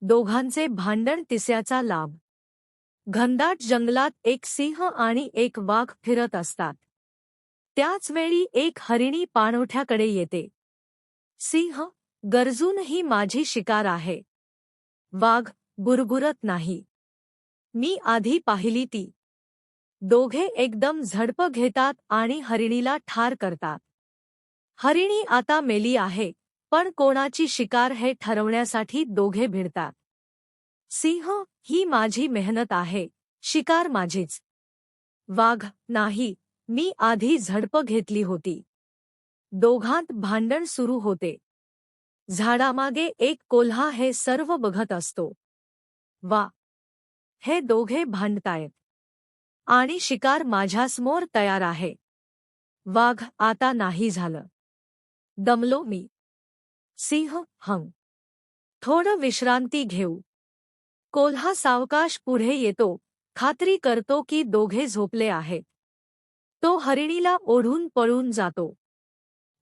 दोघांचे भांडण तिस्याचा लाभ. घनदाट जंगलात एक सिंह आणि एक वाघ फिरत असतात. त्याच वेळी एक हरिणी पाणवठ्याकडे येते. सिंह गरजूनही माझी शिकार आहे. वाघ बुरबुरत नाही. मी आधी पाहिली ती. दोघे एकदम झडप घेतात आणि हरिणीला ठार करतात. हरिणी आता मेली आहे. पण कोणाची शिकार हे ठरवण्यासाठी दोघे भिडतात. सिंह ही माझी मेहनत आहे. शिकार माझीच. वाघ नाही मी आधी झडप घेतली होती. दोघांत भांडण सुरू होते. झाडामागे एक कोल्हा हे सर्व बघत असतो. वा. हे दोघे भांडतायत. आणि शिकार माझ्यासमोर तयार आहे. वाघ आता नाही झालं. दमलो मी. सिंह हं. थोडं विश्रांती घेऊ. कोल्हा सावकाश पुढे येतो. खात्री करतो की दोघे झोपले आहेत. तो हरिणीला ओढून पळून जातो.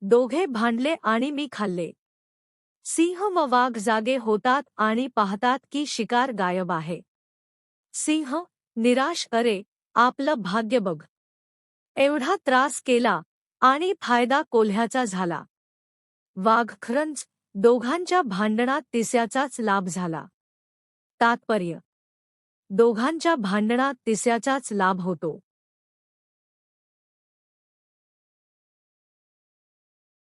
दोघे भांडले आणि मी खाल्ले. सिंह व वाघ जागे होतात आणि पाहतात की शिकार गायब आहे. सिंह निराश अरे आपलं भाग्य बघ. एवढा त्रास केला आणि फायदा कोल्ह्याचा झाला. वाघ खरंच दोघांच्या भांडणात तिस्याचाच लाभ झाला. तात्पर्य. दोघांच्या भांडणात तिस्याचाच लाभ होतो.